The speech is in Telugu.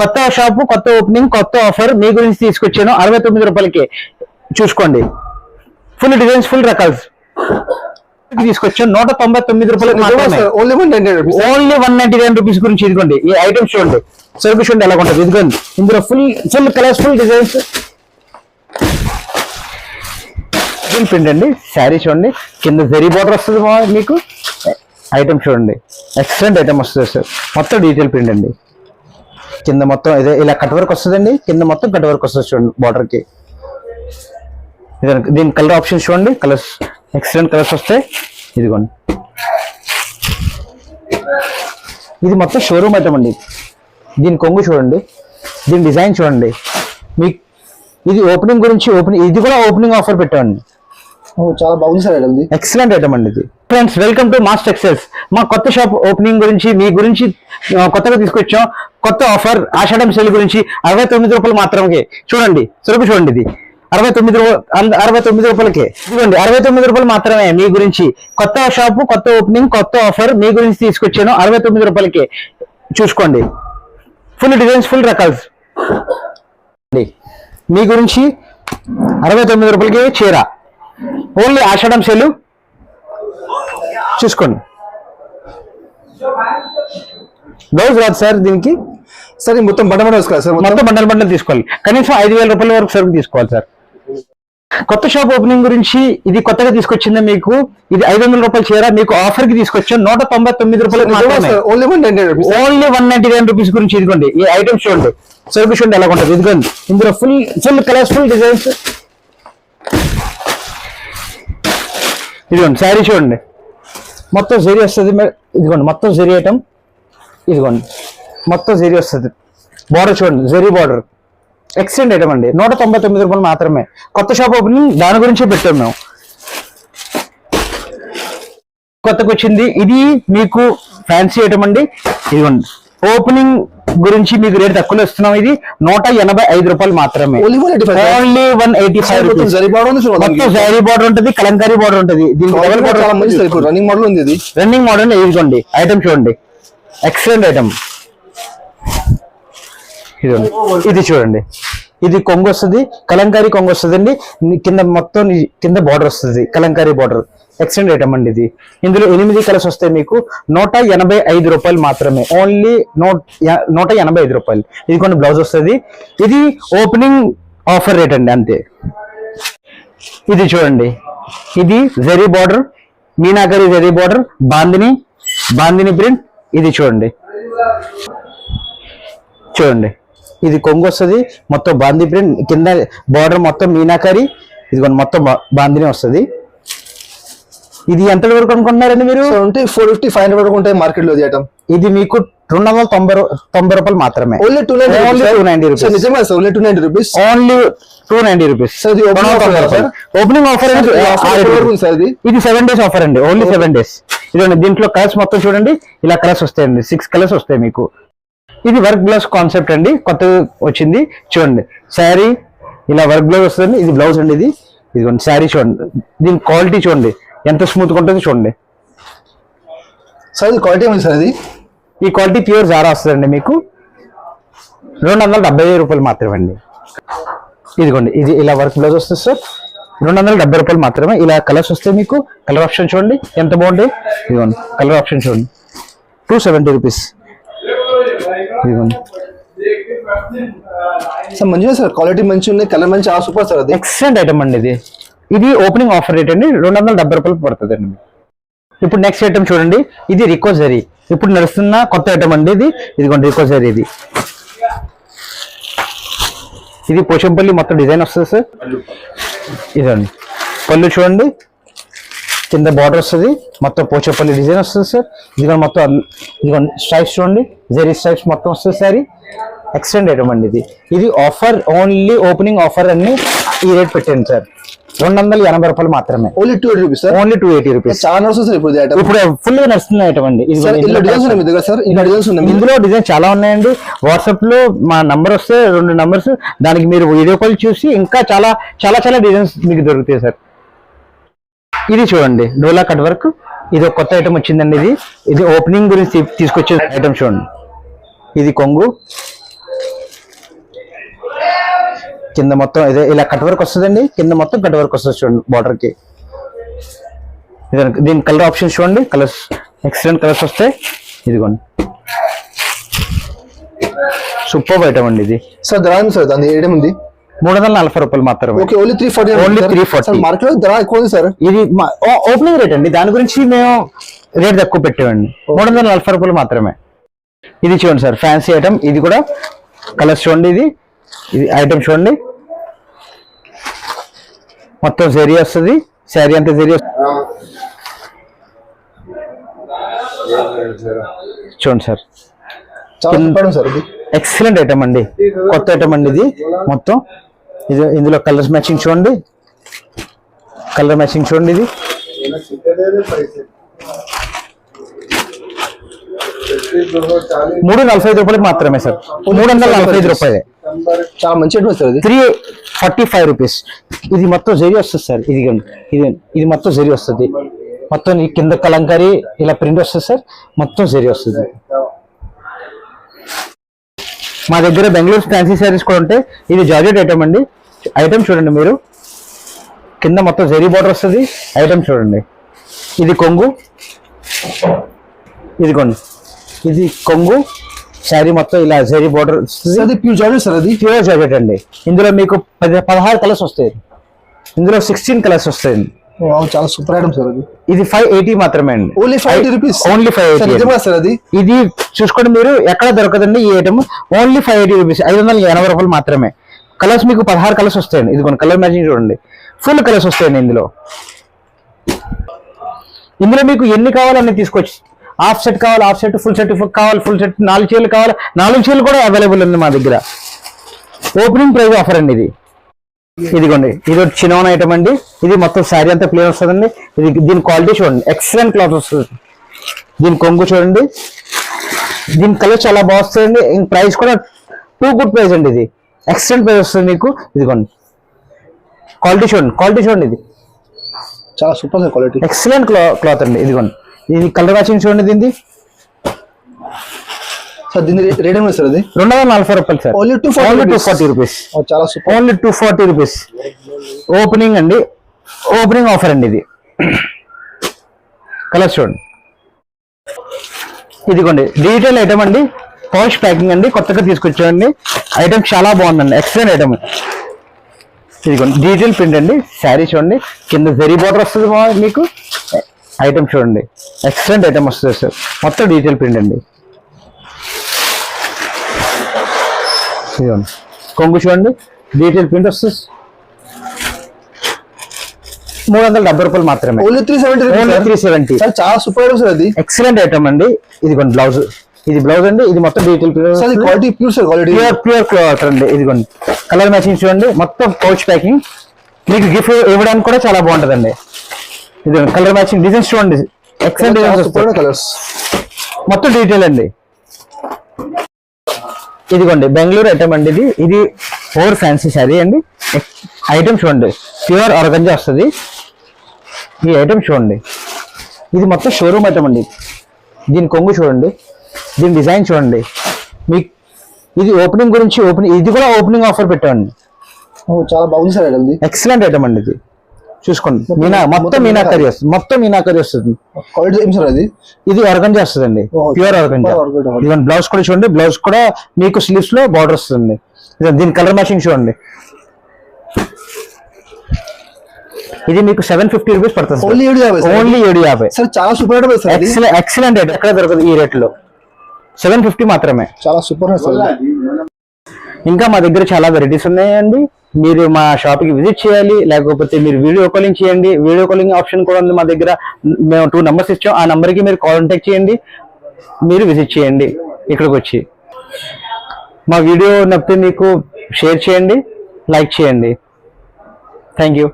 కొత్త షాప్ కొత్త ఓపెనింగ్ కొత్త ఆఫర్ మీ గురించి తీసుకొచ్చాను. అరవై తొమ్మిది రూపాయలకి చూసుకోండి. ఫుల్ డిజైన్స్ ఫుల్ రకాలు తీసుకొచ్చాను. నూట తొంభై తొమ్మిది రూపాయలకి only one ninety only one ninety nine rupees గురించి ఇదిగోండి. ఈ ఐటమ్స్ చూడండి. సర్వీస్ చూడండి ఎలా ఉంటుంది. ఇదిగోండి. ఇందులో full full colours full designs full print అండి. శారీ చూడండి. కింద జరీ బార్డర్ వస్తుంది మీకు. ఐటమ్ చూడండి. ఎక్సలెంట్ ఐటమ్ వస్తుంది సార్ మొత్తం డీటెయిల్ ప్రింట్ అండి. కింద మొత్తం ఇదే ఇలా కట్ వర్క్ వస్తుందండి. కింద మొత్తం కట్ వర్క్ వస్తుంది చూడండి border కి. ఇదే- దీని కలర్ ఆప్షన్స్ చూడండి. కలర్స్ ఎక్సలెంట్ కలర్స్ వస్తాయి. ఇదిగోండి. ఇది మొత్తం షోరూమ్ ఐటమ్ అండి. దీని కొంగు చూడండి. దీని డిజైన్ చూడండి. మీకు ఇది ఓపెనింగ్ గురించి ఓపెనింగ్ ఇది కూడా ఓపెనింగ్ ఆఫర్ పెట్టామండి. చాలా బాగుంది సార్ ఇది ఎక్సలెంట్ ఐటమ్ అండి ఇది. Friends welcome to Mass Textiles మా కొత్త షాప్ ఓపెనింగ్ గురించి మీ గురించి కొత్తగా తీసుకొచ్చాం. కొత్త ఆఫర్ ఆషాఢం సెల్ గురించి అరవై తొమ్మిది రూపాయలు మాత్రమే. చూడండి సులభ చూడండి ఇది. అరవై తొమ్మిది అంద- అరవై తొమ్మిది రూపాయలకి. ఇదిగోండి అరవై తొమ్మిది రూపాయలు మాత్రమే మీ గురించి. కొత్త షాప్ కొత్త ఓపెనింగ్ కొత్త ఆఫర్ మీ గురించి తీసుకొచ్చాను. అరవై తొమ్మిది రూపాయలకే. చూసుకోండి. ఫుల్ డిజైన్స్ ఫుల్ రకాలు అండి. మీ గురించి అరవై తొమ్మిది రూపాయలకి చీర. ఓన్లీ ఆషాఢం సేలు చూసుకోండి. బ్లౌజ్ రాదు సార్ దీనికి? సార్ మొత్తం బండ బండ వేసుకోవాలి సార్ మొత్తం బండల్ బండల్ తీసుకోవాలి. కనీసం ఐదు వేల రూపాయల వరకు సరుకు తీసుకోవాలి సార్. కొత్త షాప్ ఓపెనింగ్ గురించి ఇది కొత్తగా తీసుకొచ్చింది మీకు? ఇది ఐదు వందల రూపాయల చీర మీకు ఆఫర్కి తీసుకొచ్చాం. నూట తొంభై తొమ్మిది మాత్రమే only one ninety nine rupees. గురించి ఇదిగోండి. ఈ ఐటమ్స్ చూడండి. సర్వీస్ చూడండి ఎలా ఉంటుంది. ఇదిగోండి. ఇందులో full full colours full designs ఇదిగోండి శారీ చూడండి. మొత్తం జరి వస్తుంది ఇదిగోండి మొత్తం జరి ఐటమ్ ఇదిగోండి మొత్తం జరి వస్తుంది. బార్డర్ చూడండి జరి బార్డర్ ఎక్సలెంట్ ఐటమ్ అండి. నూట తొంభై తొమ్మిది రూపాయలు మాత్రమే. కొత్త షాప్ ఓపెనింగ్ దాని గురించే పెట్టాం మేము. కొత్తకు వచ్చింది ఇది మీకు ఫ్యాన్సీ ఐటమ్ అండి. ఇదిగోండి. ఓపెనింగ్ గురించి మీకు రేట్ తక్కువ ఇస్తున్నాం. ఇది నూట ఎనభై ఐదు రూపాయలు మాత్రమే. Only one eighty five rupees zari చూడండి బార్డర్ ఉంటుంది కలంకారీ బార్డర్ ఉంటుంది. దీనికి రన్నింగ్ మోడల్ ఉంది ఇది. రన్నింగ్ మోడల్ ఇదిగోండి ఐటమ్ చూడండి. ఎక్సలెంట్ ఐటమ్ ఇదిగోండి ఇది చూడండి. ఇది కొంగు వస్తుంది కలంకారీ కొంగు వస్తుంది అండి కింద మొత్తం కింద బార్డర్ వస్తుంది కలంకారీ బార్డర్ ఎక్స్టెండ్ ఐటమ్ అండి ఇది? ఇందులో ఎనిమిది కలర్స్ వస్తాయి మీకు నూట ఎనభై ఐదు రూపాయలు మాత్రమే. ఓన్లీ నూట నూట ఎనభై ఐదు రూపాయలు. ఇది కొన్ని బ్లౌజ్ వస్తుంది. ఇది ఓపెనింగ్ ఆఫర్ రేట్ అండి అంతే. ఇది చూడండి. ఇది zari border meenakari zari border bandhani bandhani print ఇది చూడండి. చూడండి. ఇది కొంగు వస్తుంది మొత్తం బాంది ప్రింట్ కింద బార్డర్ మొత్తం మీనాకరి ఇది మొత్తం బా- బాందిని వస్తుంది. ఇది ఎంత వరకు అనుకుంటున్నారండి మీరు? అంటే ఫోర్ ఫిఫ్టీ ఫైవ్ హండ్రెడ్ వరకు ఉంటాయి మార్కెట్లో ఇది ఐటమ్ ఇది మీకు రెండు వందల తొంభై తొంభై రూపాయలు మాత్రమే. Only two ninety Only 290 rupees. Sir నిజమే sir only two ninety rupees only two ninety rupees ఇది? ఓపెనింగ్ ఆఫర్ Sir, ఇది ఇది? ఇది సెవెన్ డేస్ ఆఫర్ అండి. ఓన్లీ సెవెన్ డేస్ ఇదండి దీంట్లో కలర్స్ మొత్తం చూడండి. ఇలా కలర్స్ వస్తాయండి. సిక్స్ కలర్స్ వస్తాయి మీకు. ఇది వర్క్ బ్లౌజ్ కాన్సెప్ట్ అండి. కొత్తగా వచ్చింది. చూడండి. శారీ ఇలా వర్క్ బ్లౌజ్ వస్తుంది ఇది బ్లౌజ్ అండి ఇది. ఇదిగోండి శారీ చూడండి. దీని క్వాలిటీ చూడండి. ఎంత స్మూత్ ఉంటుందో చూడండి. సార్ ఇది క్వాలిటీ ఏమైంది సార్ ఇది? ఈ క్వాలిటీ ప్యూర్ జారా వస్తుందండి మీకు. రెండు వందల డెబ్బై ఐదు రూపాయలు మాత్రమే అండి ఇదిగోండి ఇది ఇలా వర్క్ బ్లౌజ్ వస్తుంది సార్ రెండు వందల డెబ్బై రూపాయలు మాత్రమే ఇలా కలర్స్ వస్తాయి మీకు. కలర్ ఆప్షన్ చూడండి ఎంత బాగుంది? ఇదిగోండి కలర్ ఆప్షన్ చూడండి. టూ సెవెంటీ రూపీస్ ఇదిగోండి. సార్ మంచిగా సార్ క్వాలిటీ మంచి ఉంది కలర్ మంచి ఆ సూపర్ సార్ అది. ఎక్సలెంట్ ఐటమ్ అండి ఇది. ఇది ఓపెనింగ్ ఆఫర్ రేట్ అండి. రెండు వందల డెబ్బై రూపాయలు పడుతుంది అండి ఇప్పుడు నెక్స్ట్ ఐటమ్ చూడండి. ఇది రికోజరీ ఇప్పుడు నడుస్తున్న కొత్త ఐటమ్ అండి ఇది. ఇదిగోండి రికోజరీ ఇది. ఇది పోషంపల్లి మొత్తం డిజైన్ వస్తుంది సార్. ఇదండి పళ్ళు చూడండి. కింద బార్డర్ వస్తుంది. మొత్తం పోచపల్లి డిజైన్ వస్తుంది సార్. ఇదిగోండి మొత్తం ఇదిగోండి స్ట్రైప్స్ చూడండి. జరీ స్ట్రైప్స్ మొత్తం వస్తుంది సారీ. ఎక్స్టెండ్ ఐటమ్ అండి ఇది. ఇది ఆఫర్ ఓన్లీ ఓపెనింగ్ ఆఫర్ అన్ని ఈ రేట్ పెట్టండి సార్. రెండు వందల ఎనభై రూపాయలు మాత్రమే. Only two eighty rupees only two eighty rupees చాలా వస్తుంది సార్ ఇప్పుడు ఇప్పుడు ఫుల్ నడుస్తున్న ఐటమ్ అండి ఇందులో డిజైన్ చాలా ఉన్నాయండి. వాట్సాప్లో మా నంబర్ వస్తే రెండు నంబర్స్ దానికి మీరు వీడియో కాల్ చూసి ఇంకా చాలా చాలా చాలా డిజైన్స్ మీకు దొరుకుతాయి సార్ ఇది చూడండి డోలా కట్ వర్క్. ఇది ఒక కొత్త ఐటమ్ వచ్చిందండి ఇది. ఇది ఓపెనింగ్ గురించి తీసుకొచ్చే ఐటమ్ చూడండి. ఇది కొంగు. కింద మొత్తం ఇదే ఇలా కట్ వర్క్ వస్తుందండి. కింద మొత్తం కట్ వర్క్ వస్తుంది చూడండి బార్డర్కి. ఇదే- దీని కలర్ ఆప్షన్ చూడండి. కలర్స్ ఎక్సలెంట్ కలర్స్ వస్తాయి. ఇదిగోండి. సూపర్ ఐటమ్ అండి ఇది. సార్ ధర సార్ దాని ఏడం ఉంది. మూడు వందల నలభై రూపాయలు మాత్రమే. Okay only three forty Only 340. మార్కెట్లో ధర ఎక్కువ ఉంది సార్ ఇది ఓపెనింగ్ రేట్ అండి. దాని గురించి మేము రేట్ తక్కువ పెట్టామండి మూడు వందల నలభై రూపాయలు మాత్రమే. ఇది చూడండి సార్ ఫ్యాన్సీ ఐటమ్ ఇది కూడా కలర్స్ చూడండి ఇది. ఇది ఐటమ్ చూడండి. మొత్తం జరీ వస్తుంది. శారీ అంతా జరీ చూడండి సార్. ఎక్సలెంట్ ఐటమ్ అండి. కొత్త ఐటమ్ అండి ఇది మొత్తం. ఇది ఇందులో కలర్స్ మ్యాచింగ్ చూడండి. కలర్ మ్యాచింగ్ చూడండి ఇది. మూడు నలభై ఐదు రూపాయలకి మాత్రమే సార్. మూడు వందల నలభై ఐదు రూపాయలే. చాలా మంచి అడ్వాన్స్ సార్ ఇది త్రీ ఫార్టీ ఫైవ్ రూపీస్. ఇది మొత్తం జరి వస్తుంది సార్. ఇది ఇది ఇది మొత్తం జరి వస్తుంది. మొత్తం ఈ కింద కలంకారీ ఇలా ప్రింట్ వస్తుంది సార్. మొత్తం జరి వస్తుంది. మా దగ్గర బెంగళూరు ఫ్యాన్సీ శారీస్ కూడా ఉంటాయి. ఇది జార్జెట్ ఐటమ్ అండి. ఐటమ్ చూడండి మీరు. కింద మొత్తం జరీ బార్డర్ వస్తుంది. ఐటమ్ చూడండి. ఇది కొంగు. ఇదిగోండి. ఇది కొంగు. శారీ మొత్తం ఇలా జరీ బార్డర్ అది ప్యూర్ జార్జెట్ సార్ అది? ప్యూర్ జాకెట్ అండి. ఇందులో మీకు పది పదహారు కలర్స్ వస్తాయి. ఇందులో సిక్స్టీన్ కలర్స్ వస్తాయి. చాలా సూపర్ ఐటమ్ సార్ అది. ఇది ఫైవ్ ఎయిటీ మాత్రమే అండి. Only five eighty rupees only five eighty sir అది? ఇది చూసుకోండి మీరు ఎక్కడ దొరకదండి ఈ item only five eighty rupees ఐదు వందల ఎనభై రూపాయలు మాత్రమే. కలర్స్ మీకు పదహారు కలర్స్ వస్తాయండి ఇది కొన్ని కలర్ మ్యాచింగ్ చూడండి. ఫుల్ కలర్స్ వస్తాయండి ఇందులో. ఇందులో మీకు ఎన్ని కావాలన్నీ తీసుకోవచ్చు హాఫ్ సెట్ కావాలి హాఫ్ సెట్ ఫుల్ సెట్ కావాలి ఫుల్ సెట్ నాలుగు చీరలు కావాలి. నాలుగు చీరలు కూడా అవైలబుల్ ఉంది మా దగ్గర. ఓపెనింగ్ ప్రైస్ ఆఫర్ అండి ఇది. ఇదిగోండి ఇది ఒక చిన్న ఐటమ్ అండి. ఇది మొత్తం శారీ అంతా ప్లేన్ వస్తుందండి. ఇది దీని క్వాలిటీ చూడండి. ఎక్సలెంట్ క్లాత్ వస్తుంది. దీని కొంగు చూడండి. దీని కలర్ చాలా బాగా వస్తుందండి. ప్రైస్ కూడా టూ గుడ్ ప్రైస్ అండి ఇది. ఎక్సలెంట్ ప్రైస్ వస్తుంది మీకు. ఇదిగోండి. క్వాలిటీ చూడండి క్వాలిటీ చూడండి ఇది. చాలా సూపర్ క్వాలిటీ ఎక్సలెంట్ క్లా క్లాత్ అండి. ఇదిగోండి. ఇది కలర్ మ్యాచింగ్ చూడండి దీన్ని సార్ దీని రేట్ ఏమైంది సార్ అది? రెండు వందల నలభై రూపాయలు sir. Only 240 only two rupees. Forty rupees చాలా super. Only two forty rupees opening అండి. ఓపెనింగ్ ఆఫర్ అండి ఇది. కలర్ చూడండి. ఇదిగోండి డిజిటల్ ఐటమ్ అండి. పౌచ్ ప్యాకింగ్ అండి. కొత్తగా తీసుకొచ్చామండి ఐటమ్ చాలా బాగుందండి. ఎక్సలెంట్ ఐటమ్ ఇదిగోండి డిజిటల్ ప్రింట్ అండి. శారీ చూడండి. కింద జరీ బార్డర్ వస్తుంది మీకు. ఐటమ్ చూడండి. ఎక్సలెంట్ ఐటమ్ వస్తుంది సార్ మొత్తం డిజిటల్ ప్రింట్ అండి. ఇదిగోండి. కొంగు చూడండి. డిజిటల్ ప్రింట్ వస్తుంది. మూడు వందల డెబ్బై రూపాయలు మాత్రమే. Only three seventy only three seventy sir చాలా సూపర్ సార్ అది ఎక్సలెంట్ ఐటమ్ అండి. ఇదిగోండి బ్లౌజ్ ఇది బ్లౌజ్ అండి. ఇది మొత్తం ఇది quality pure sir quality pure pure cloth అండి. ఇదిగోండి. కలర్ మ్యాచింగ్ చూడండి. మొత్తం పౌచ్ ప్యాకింగ్ మీకు గిఫ్ట్ ఇవ్వడానికి కూడా చాలా బాగుంటుందండి. ఇది కలర్ మ్యాచింగ్ డిజైన్స్ చూడండి. ఎక్సలెంట్ డిజైన్స్ కలర్స్ మొత్తం డీటెయిల్ అండి. ఇదిగోండి బెంగళూరు ఐటమ్ అండి ఇది. ఇది ఓవర్ ఫ్యాన్సీ శారీ అండి. ఐటమ్ చూడండి ప్యూర్ ఆర్గంజా వస్తుంది. ఈ ఐటమ్ చూడండి. ఇది మొత్తం షోరూమ్ ఐటమ్ అండి. దీని కొంగు చూడండి. దీని డిజైన్ చూడండి. మీకు ఇది ఓపెనింగ్ గురించి ఓపెనింగ్ ఇది కూడా ఓపెనింగ్ ఆఫర్ పెట్టామండి. చాలా బాగుంది సార్ ఎక్సలెంట్ ఐటమ్ అండి ఇది. చూసుకోండి. మీనా మొత్తం మీనాకరి వస్తుంది. మొత్తం మీనాకరి వస్తుంది. అది? ఇది ఆర్గంజా వస్తుందండి. Pure organza. ఇదిగోండి బ్లౌజ్ కూడా చూడండి. బ్లౌజ్ కూడా మీకు స్లీవ్స్లో బార్డర్ వస్తుంది దీని కలర్ మ్యాచింగ్ చూడండి. ఇది మీకు సెవెన్ ఫిఫ్టీ రూపీస్ పడుతుంది ఓన్లీ ఏడు యాభై సార్. ఓన్లీ ఏడు యాభై. సార్ చాలా సూపర్ ఎక్సలెంట్ ఎక్సలెంట్ రేట్ ఎక్కడ దొరకదు ఈ రేట్లో? సెవెన్ ఫిఫ్టీ మాత్రమే. చాలా సూపర్ ఇంకా మా దగ్గర చాలా వెరైటీస్ ఉన్నాయండి. మీరు మా షాప్కి విజిట్ చేయాలి లేకపోతే మీరు వీడియో కాలింగ్ చేయండి. వీడియో కాలింగ్ ఆప్షన్ కూడా ఉంది మా దగ్గర. మేము టూ నెంబర్స్ ఇచ్చాం. ఆ నెంబర్కి మీరు కాంటాక్ట్ చేయండి. మీరు విజిట్ చేయండి ఇక్కడికి వచ్చి. మా వీడియో నప్పితే మీకు షేర్ చేయండి లైక్ చేయండి. Thank you